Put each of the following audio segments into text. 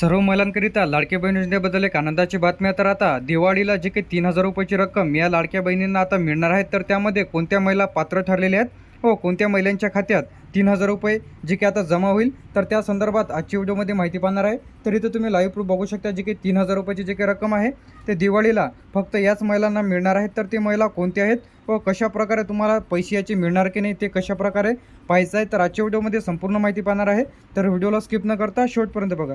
सर्व महिलांकरिता लाडक्या बहीण योजनेबद्दल एक आनंदाची बातमी तर आता दिवाळीला जे काही तीन हजार रुपयाची रक्कम या लाडक्या बहिणींना आता मिळणार आहेत तर त्यामध्ये कोणत्या महिला पात्र ठरलेल्या आहेत? हो कोणत्या महिलांच्या खात्यात तीन हजार रुपये जे काही आता जमा होईल तर त्या संदर्भात आजच्या व्हिडिओमध्ये माहिती पाहणार आहे. तर इथं तुम्ही लाईव्ह प्रूफ बघू शकता जे काही तीन हजार रुपयाची जे काही रक्कम आहे ते दिवाळीला फक्त याच महिलांना मिळणार आहेत तर ते महिला कोणत्या आहेत? व कशा प्रकारे तुम्हाला पैसे याचे मिळणार की नाही ते कशाप्रकारे पाहायचं आहे तर आजच्या व्हिडिओमध्ये संपूर्ण माहिती पाहणार आहे. तर व्हिडिओला स्किप न करता शेवटपर्यंत बघा.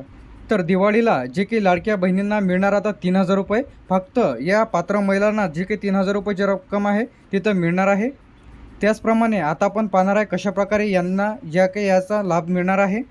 तर दिवाळीला जे काही लाडक्या बहिणींना मिळणार आता तीन हजार रुपये. फक्त या पात्र महिलांना जे काही तीन हजार रुपयाची रक्कम आहे तिथं मिळणार आहे. त्याचप्रमाणे आता आपण पाहणार आहे कशाप्रकारे यांना ज्या काही याचा लाभ मिळणार आहे.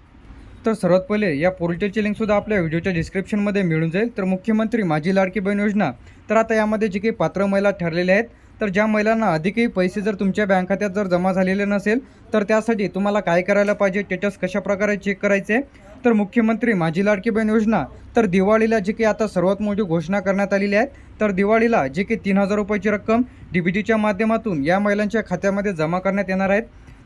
तर सर्वात पहिले या पोर्टलची लिंकसुद्धा आपल्या व्हिडिओच्या डिस्क्रिप्शनमध्ये मिळून जाईल. तर मुख्यमंत्री माझी लाडकी बहीण योजना तर आता यामध्ये जे काही पात्र महिला ठरलेल्या आहेत. तर ज्या महिलांना अधिकही पैसे जर तुमच्या बँक खात्यात जर जमा झालेले नसेल तर त्यासाठी तुम्हाला काय करायला पाहिजे स्टेटस कशाप्रकारे चेक करायचे? आहे तर मुख्यमंत्री माझी लाडकी बहीण योजना तर दिवाळीला जे काही आता सर्वात मोठी घोषणा करण्यात आलेली आहे तर दिवाळीला जे काही तीन हजार रुपयाची रक्कम डी बी टीच्या माध्यमातून या महिलांच्या खात्यामध्ये जमा करण्यात येणार आहेत.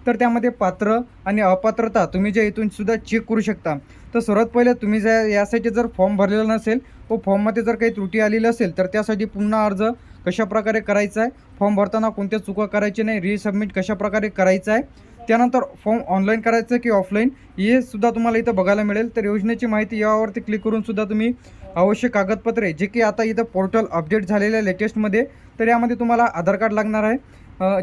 तर त्यामध्ये पात्र आणि अपात्रता तुम्ही जे इथून सुद्धा चेक करू शकता. तर सर्वात पहिले तुम्ही जर यासाठी जर फॉर्म भरलेला नसेल व फॉर्ममध्ये जर काही त्रुटी आलेली असेल तर त्यासाठी पुन्हा अर्ज कशाप्रकारे करायचा आहे? फॉर्म भरताना कोणत्या चुका करायची नाही रिसबमिट कशाप्रकारे करायचं आहे? त्यानंतर फॉर्म ऑनलाईन करायचं की ऑफलाईन? हे सुद्धा तुम्हाला इथं बघायला मिळेल. तर योजनेची माहिती यावरती क्लिक करून सुद्धा तुम्ही आवश्यक कागदपत्रे जे की आता इथं पोर्टल अपडेट झालेल्या लेटेस्टमध्ये तर यामध्ये तुम्हाला आधार कार्ड लागणार आहे.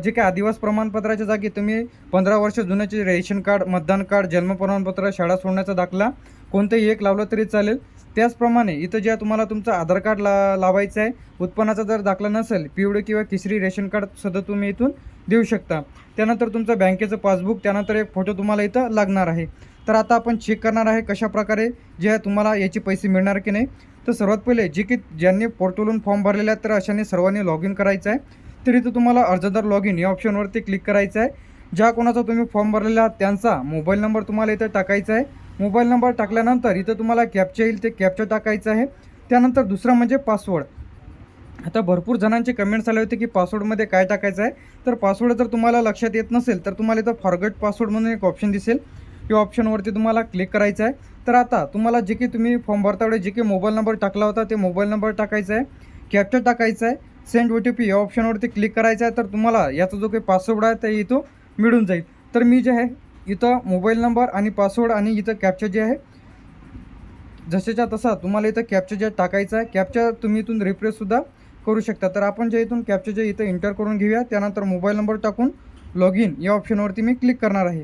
जे काही आदिवास प्रमाणपत्राच्या जागी तुम्ही पंधरा वर्ष जुन्याचे रेशन कार्ड मतदान कार्ड जन्म प्रमाणपत्र शाळा सोडण्याचा दाखला कोणतंही एक लावलं तरी चालेल. त्याचप्रमाणे इथं ज्या तुम्हाला तुमचं आधार कार्ड ला लावायचं आहे उत्पन्नाचा जर दाखला नसेल पिवळं किंवा किसरी रेशन कार्ड सुद्धा तुम्ही इथून देऊ शकता. त्यानंतर तुमचं बँकेचं पासबुक त्यानंतर एक फोटो तुम्हाला इथं लागणार आहे. तर आता आपण चेक करणार आहे कशाप्रकारे जे आहे तुम्हाला याचे पैसे मिळणार की नाही. तर सर्वात पहिले जे की ज्यांनी पोर्टलवरून फॉर्म भरलेला आहे तर अशाने सर्वांनी लॉग इन करायचं आहे. तर इथं तुम्हाला अर्जदार लॉग इन या ऑप्शनवरती क्लिक करायचं आहे. ज्या कोणाचा तुम्ही फॉर्म भरलेला आहात त्यांचा मोबाईल नंबर तुम्हाला इथं टाकायचा आहे. मोबाईल नंबर टाकल्यानंतर इथं तुम्हाला कॅपचा येईल ते कॅपचा टाकायचं आहे. त्यानंतर दुसरं म्हणजे पासवर्ड. आता भरपूर जणांचे कमेंट्स आले होते की पासवर्डमध्ये काय टाकायचं आहे. तर पासवर्ड जर तुम्हाला लक्षात येत नसेल तर तुम्हाला इथं फॉरगट पासवर्ड म्हणून एक ऑप्शन दिसेल. या ऑप्शनवरती तुम्हाला क्लिक करायचं आहे. तर आता तुम्हाला जे की तुम्ही फॉर्म भरतावेळी जे काही मोबाईल नंबर टाकला होता ते मोबाईल नंबर टाकायचा आहे. कॅप्चर टाकायचं आहे. सेंड ओ टी पी या ऑप्शनवरती क्लिक करायचं आहे. तर तुम्हाला याचा जो काही पासवर्ड आहे ते इथं मिळून जाईल. तर मी जे आहे इथं मोबाईल नंबर आणि पासवर्ड आणि इथं कॅप्चर जे आहे जसेच्या तसा तुम्हाला इथं कॅप्चर जे टाकायचं आहे. कॅप्चर तुम्ही इथून रिफ्रेशसुद्धा करू शकता. तर आपण जे इथून कॅप्चर जे इथं एंटर करून घेऊया त्यानंतर मोबाईल नंबर टाकून लॉग इन या ऑप्शनवरती मी क्लिक करणार आहे.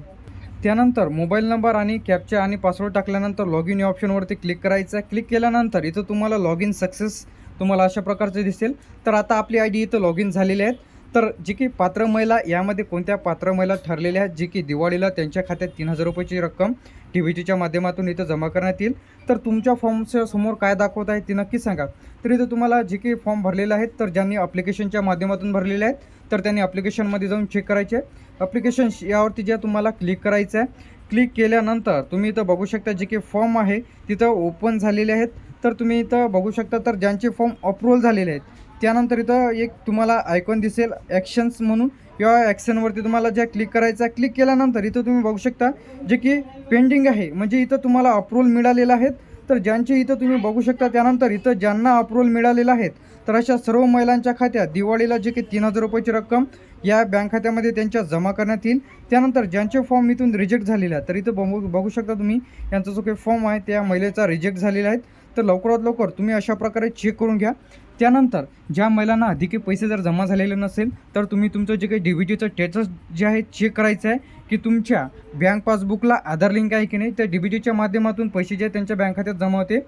त्यानंतर मोबाईल नंबर आणि कॅप्चा आणि पासवर्ड टाकल्यानंतर लॉग इन या ऑप्शनवरती क्लिक करायचं आहे. क्लिक केल्यानंतर इथं तुम्हाला लॉग इन सक्सेस तुम्हाला अशा प्रकारचे दिसेल. तर आता आपली आय डी इथं लॉग इन झालेली आहेत तर जी की पात्र महिला यामध्ये कोणत्या पात्र महिला ठरलेल्या आहेत? जी की दिवाळीला त्यांच्या खात्यात तीन हजार रुपयाची रक्कम टी व्ही टीच्या माध्यमातून इथं जमा करण्यात येईल. तर तुमच्या फॉर्मच्या समोर काय दाखवत आहे ते नक्की सांगा. तर इथं तुम्हाला जे काही फॉर्म भरलेले आहेत तर ज्यांनी अप्लिकेशनच्या माध्यमातून भरलेले आहेत तर त्यांनी अप्लिकेशनमध्ये जाऊन चेक करायचे. अप्लिकेशन यावरती ज्या तुम्हाला क्लिक करायचं आहे क्लिक केल्यानंतर तुम्ही इथं बघू शकता जे काही फॉर्म आहे तिथं ओपन झालेले आहेत. तर तुम्ही इथं बघू शकता तर ज्यांचे फॉर्म अप्रुव्हल झालेले आहेत त्यानंतर इथं एक तुम्हाला आयकॉन दिसेल ॲक्शन्स म्हणून या ॲक्शनवरती तुम्हाला ज्या क्लिक करायचा क्लिक केल्यानंतर इथं तुम्ही बघू शकता जे की पेंडिंग आहे. म्हणजे इथं तुम्हाला अप्रुव्हल मिळालेलं आहेत. तर ज्यांचे इथं तुम्ही बघू शकता त्यानंतर इथं ज्यांना अप्रुव्हल मिळालेलं आहेत तर अशा सर्व महिलांच्या खात्यात दिवाळीला जे की तीन हजार रुपयाची रक्कम या बँक खात्यामध्ये त्यांच्या जमा करण्यात येईल. त्यानंतर ज्यांचे फॉर्म इथून रिजेक्ट झालेले आहेत तर इथं बघू बघू शकता तुम्ही यांचा जो काही फॉर्म आहे त्या महिलेचा रिजेक्ट झालेला आहे. तर लवकरात लवकर तुम्ही अशा प्रकारे चेक करून घ्या. त्यानंतर ज्या महिलांना अधिक पैसे जर जमा झालेले नसेल तर तुम्ही तुमचं जे काही डी व्ही टीचं स्टेटस जे आहे चेक करायचं आहे की तुमच्या बँक पासबुकला आधार लिंक आहे की नाही त्या डी बी टीच्या माध्यमातून पैसे जे त्यांच्या बँक खात्यात जमा होते.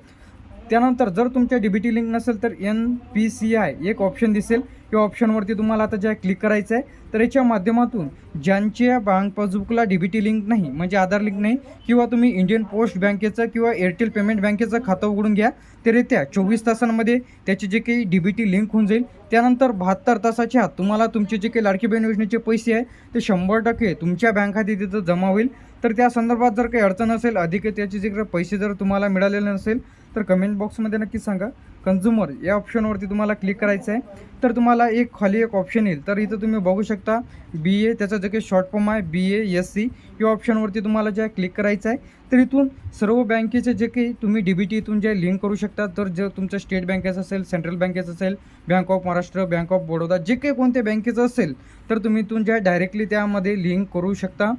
त्यानंतर जर तुमच्या डी बी टी लिंक नसेल तर एन पी सी आय एक ऑप्शन दिसेल. या ऑप्शनवरती तुम्हाला आता ज्या क्लिक करायचं आहे तर याच्या माध्यमातून ज्यांच्या बँक पासबुकला डी बी टी लिंक नाही म्हणजे आधार लिंक नाही किंवा तुम्ही इंडियन पोस्ट बँकेचं किंवा एअरटेल पेमेंट बँकेचं खातं उघडून घ्या तर येत्या चोवीस तासांमध्ये त्याची जे काही डी बी टी लिंक होऊन जाईल. त्यानंतर बहात्तर तासाच्या आत तुम्हाला तुमचे जे काही लाडकी बहीण योजनेचे पैसे आहे ते शंभर टक्के तुमच्या बँक खात्यात तिथं जमा होईल. तर त्या संदर्भात जर काही अडचण असेल अधिक त्याचे जे काही पैसे जर तुम्हाला मिळालेले नसेल तर कमेंट बॉक्समध्ये नक्की सांगा. कन्झ्युमर या ऑप्शनवरती तुम्हाला क्लिक करायचं आहे. तर तुम्हाला एक खाली एक ऑप्शन येईल. तर इथं तुम्ही बघू शकता बी ए त्याचं जे काही शॉर्ट फॉर्म आहे बी ए एस सी या ऑप्शनवरती तुम्हाला ज्या क्लिक करायचं आहे तर इथून सर्व बँकेचे जे काही तुम्ही डी बी टी इथून जे लिंक करू शकता. तर जर तुमचं स्टेट बँकेचं असेल सेंट्रल बँकेचं असेल bank of Maharashtra bank of Baroda जे काही कोणत्या बँकेचं असेल तर तुम्ही इथून डायरेक्टली त्यामध्ये लिंक करू शकता.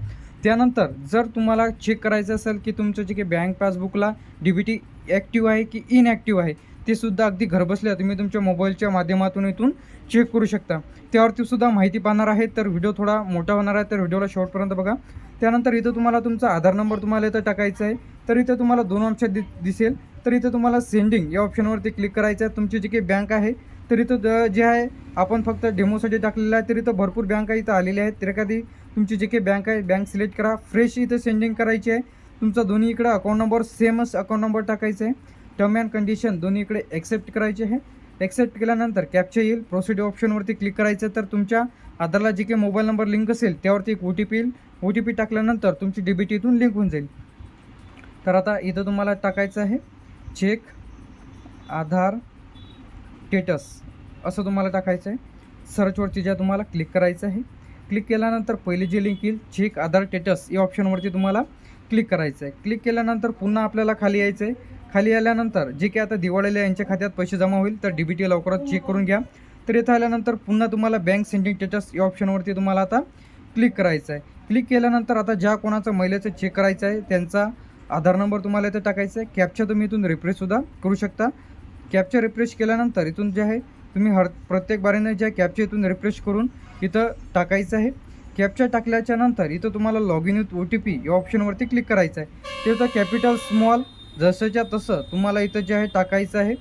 त्यानंतर जर तुम्हाला चेक करायचं असेल की तुमचं जे काही बँक पासबुकला डी बी टी ॲक्टिव्ह आहे की इनॲक्टिव्ह आहे ते सुद्धा अगदी घरबसल्या तुम्ही तुमच्या मोबाईलच्या माध्यमातून इथून चेक करू शकता. त्यावरती सुद्धा माहिती पाहणार आहे तर व्हिडिओ थोडा मोठा होणार आहे तर व्हिडिओला शॉर्टपर्यंत बघा. त्यानंतर इथं तुम्हाला तुमचा आधार नंबर तुम्हाला इथं टाकायचा आहे. तर इथं तुम्हाला दोन ऑप्शन दि दिसेल. तर इथं तुम्हाला सेंडिंग या ऑप्शनवरती क्लिक करायचं आहे. तुमची जी काही बँक आहे तर इथं जे आहे आपण फक्त डेमोसाठी टाकलेलं आहे तर इथं भरपूर बँका इथं आलेल्या आहेत. तर एखादी तुमची जे काही बँक आहे बँक सिलेक्ट करा. फ्रेश इथं सेंडिंग करायची आहे. तुमचा दोन्ही इकडं अकाउंट नंबर सेमच अकाउंट नंबर टाकायचा आहे. टर्म अँड कंडिशन दोन्ही इकडे ॲक्सेप्ट करायचे आहे. ॲक्सेप्ट केल्यानंतर कॅप्चा येईल. प्रोसिड ऑप्शनवरती क्लिक करायचं तर तुमच्या आधारला जे काही मोबाईल नंबर लिंक असेल त्यावरती एक ओ टी पी येईल. ओ टी पी टाकल्यानंतर तुमची डी बी टी इथून लिंक होऊन जाईल. तर आता इथं तुम्हाला टाकायचं आहे. चेक आधार स्टेटस असं तुम्हाला टाकायचं आहे. सर्चवरती ज्या तुम्हाला क्लिक करायचं आहे. क्लिक केल्यानंतर पहिली जी लिंक येईल चेक आधार स्टेटस या ऑप्शनवरती तुम्हाला क्लिक करायचं आहे. क्लिक केल्यानंतर पुन्हा आपल्याला खाली यायचं आहे. खाली आल्यानंतर जे काही आता दिवाळीला यांच्या खात्यात पैसे जमा होईल तर डी बी टी लवकरात चेक करून घ्या. तर इथं आल्यानंतर पुन्हा तुम्हाला बँक सेंडिंग स्टेटस या ऑप्शनवरती तुम्हाला आता क्लिक करायचं आहे. क्लिक केल्यानंतर आता ज्या कोणाचं महिलेचं चेक करायचं आहे त्यांचा आधार नंबर तुम्हाला इथं टाकायचा आहे. कॅपचा तुम्ही इथून रिफ्रेशसुद्धा करू शकता. कॅपचा रिफ्रेश केल्यानंतर इथून जे आहे तुम्ही हर प्रत्येक बारीने ज्या कॅपच्या इथून रिफ्रेश करून इथं टाकायचं आहे. कॅपच्या टाकल्याच्या नंतर इथं तुम्हाला log in with O T P या ऑप्शनवरती क्लिक करायचं आहे. ते तर कॅपिटल स्मॉल जसंच्या तसं तुम्हाला इथं जे आहे टाकायचं आहे.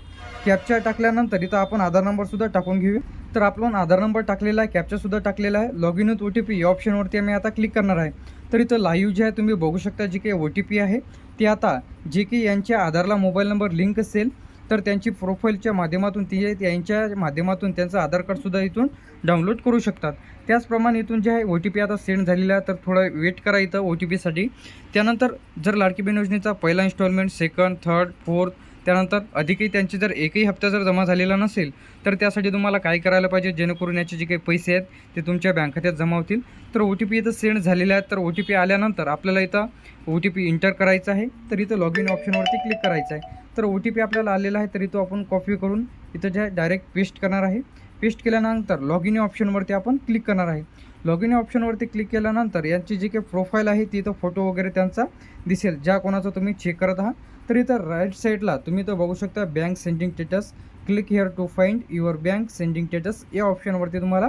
कॅपचा टाकल्यानंतर इथं आपण आधार नंबरसुद्धा टाकून घेऊया. तर आपण आधार नंबर टाकलेला आहे कॅप्चासुद्धा टाकलेला आहे. Log in with O T P या ऑप्शनवरती आम्ही आता क्लिक करणार आहे. तर इथं लाईव्ह जे आहे तुम्ही बघू शकता जी काही ओ टी पी आहे ते आता जे की यांच्या आधारला मोबाईल नंबर लिंक असेल तर त्यांची प्रोफाईलच्या माध्यमातून ती यांच्या माध्यमातून त्यांचं आधार कार्डसुद्धा इथून डाउनलोड करू शकतात. त्याचप्रमाणे इथून जे आहे ओ टी पी आता सेंड झालेला आहे तर थोडं वेट करा इथं ओ टी पीसाठी त्यानंतर जर लाडकी बहीण योजनेचा पहिला इन्स्टॉलमेंट सेकंड थर्ड फोर्थ त्यानंतर अधिकही त्यांची जर एकही हप्ता जर जमा झालेला नसेल तर त्यासाठी तुम्हाला काय करायला पाहिजे? जेणेकरून याचे जे काही पैसे आहेत ते तुमच्या बँक खात्यात जमा होतील. तर ओ टी पी इथं सेंड झालेले आहेत तर ओ टी पी आल्यानंतर आपल्याला इथं ओ टी पी इंटर करायचं आहे. तर इथं लॉग इन ऑप्शनवरती क्लिक करायचं आहे. तर ओ टी पी आपल्याला आलेला आहे तर इथं आपण कॉपी करून इथं जे डायरेक्ट पेस्ट करणार आहे. पेस्ट केल्यानंतर लॉग इन ऑप्शनवरती आपण क्लिक करणार आहे. लॉग इन ऑप्शनवरती क्लिक केल्यानंतर यांची जी काही प्रोफाईल आहे ती इथं फोटो वगैरे त्यांचा दिसेल. ज्या कोणाचा तुम्ही चेक करत आहात तर इथं राईट साईडला तुम्ही इथं बघू शकता bank sending status click here to find your bank sending status या ऑप्शनवरती तुम्हाला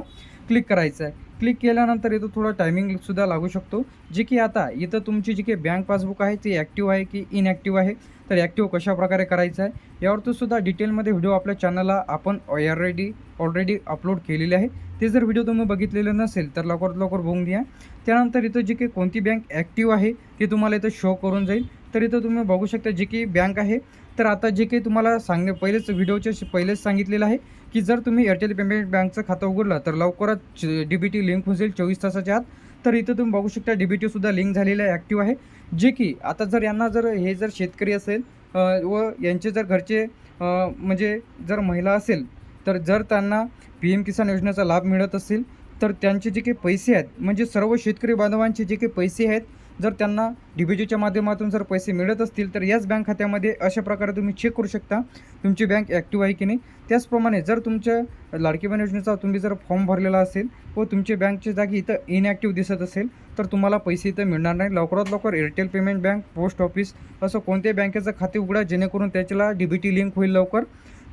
क्लिक करायचं आहे. क्लिक केल्यानंतर इथं थोडं टायमिंगसुद्धा लागू शकतो. जे की आता इथं तुमची जी काही बँक पासबुक आहे ती ॲक्टिव्ह आहे की इनॲक्टिव्ह आहे? तर ॲक्टिव्ह कशा प्रकारे करायचं आहे यावर सुद्धा डिटेलमध्ये व्हिडिओ आपल्या चॅनलला आपण ऑलरेडी ऑलरेडी अपलोड केलेले आहे. ते जर व्हिडिओ तुम्ही बघितलेले नसेल तर लवकरात लवकर बघून घ्या. त्यानंतर इथं जी काही कोणती बँक ॲक्टिव्ह आहे ती तुम्हाला इथं शो करून जाईल. तर इथं तुम्ही बघू शकता जी की बँक आहे. तर आता जे काही तुम्हाला सांगणे पहिलेच व्हिडिओच्या पहिलेच सांगितलेलं आहे की जर तुम्ही एअरटेल पेमेंट बँकचं खातं उघडलं तर लवकरच डी बी टी लिंक होऊन जाईल चोवीस तासाच्या आत. तर इथं तुम्ही बघू शकता डी बी लिंक झालेलं आहे ॲक्टिव्ह आहे. जे की आता जर यांना जर हे जर शेतकरी असेल व यांचे जर घरचे म्हणजे जर महिला असेल तर जर त्यांना पी एम किसान योजनेचा लाभ मिळत असेल तर त्यांचे जे काही पैसे आहेत म्हणजे सर्व शेतकरी बांधवांचे जे काही पैसे आहेत जर त्यांना डी बी जीच्या माध्यमातून जर पैसे मिळत असतील तर याच बँक खात्यामध्ये अशा प्रकारे तुम्ही चेक करू शकता. तुमची बँक ॲक्टिव्ह आहे की नाही? त्याचप्रमाणे जर तुमच्या लाडकी बहीण योजनेचा तुम्ही जर फॉर्म भरलेला असेल व तुमचे बँकच्या जागी इथं इनॲक्टिव्ह दिसत असेल तर तुम्हाला पैसे इथं मिळणार नाही. लवकरात लवकर Airtel payment bank post office असं कोणत्याही बँकेचं खाते उघडा जेणेकरून त्याच्याला डी बी टी लिंक होईल लवकर.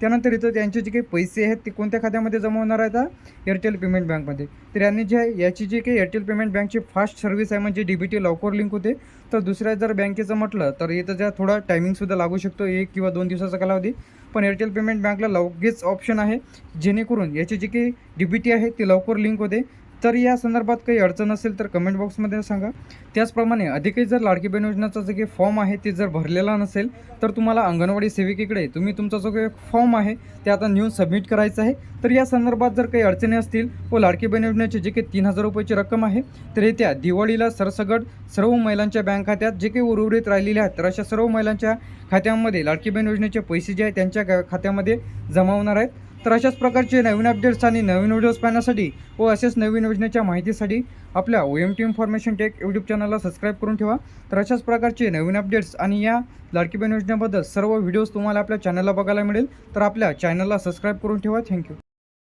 त्यानंतर इथं त्यांचे जे काही पैसे आहेत ते कोणत्या खात्यामध्ये जमा होणार आहेत एअरटेल पेमेंट बँकमध्ये तर यांनी जे आहे याची जी काही एअरटेल पेमेंट बँकची फास्ट सर्व्हिस आहे म्हणजे डी बी टी लवकर लिंक होते. तर दुसऱ्या जर बँकेचं म्हटलं तर इथं ज्या थोडा टायमिंगसुद्धा लागू शकतो. एक किंवा दोन दिवसाचा कालावधी. पण एअरटेल पेमेंट बँकला लगेच ऑप्शन आहे. जेणेकरून याची जी काही डी बी टी आहे ती लवकर लिंक होते. तर या संदर्भात काही अडचण असेल तर कमेंट बॉक्समध्ये सांगा. त्याचप्रमाणे अधिकही जर लाडकी बहीण योजनेचा जो काही फॉर्म आहे ते जर भरलेला नसेल तर तुम्हाला अंगणवाडी सेविकेकडे तुम्ही तुमचा जो काही फॉर्म आहे ते आता नेऊन सबमिट करायचं आहे. तर या संदर्भात जर काही अडचणी असतील व लाडकी बहीण योजनेची जे काही तीन हजार रुपयाची रक्कम आहे तर येत्या दिवाळीला सरसगट सर्व महिलांच्या बँक खात्यात जे काही उर्वरित राहिलेले आहेत तर अशा सर्व महिलांच्या खात्यामध्ये लाडकी बहीण योजनेचे पैसे जे आहेत त्यांच्या खात्यामध्ये जमा होणार आहेत. तर अशाच प्रकारचे नवीन अपडेट्स आणि नवीन व्हिडिओज पाहण्यासाठी व असेच नवीन योजनेच्या माहितीसाठी आपल्या O M T information tech YouTube चॅनलला सबस्क्राईब करून ठेवा. तर अशाच प्रकारचे नवीन अपडेट्स आणि या लाडकी बहीण योजनेबद्दल सर्व व्हिडिओज तुम्हाला आपल्या चॅनलला बघायला मिळेल. तर आपल्या चॅनलला सबस्क्राईब करून ठेवा. थँक्यू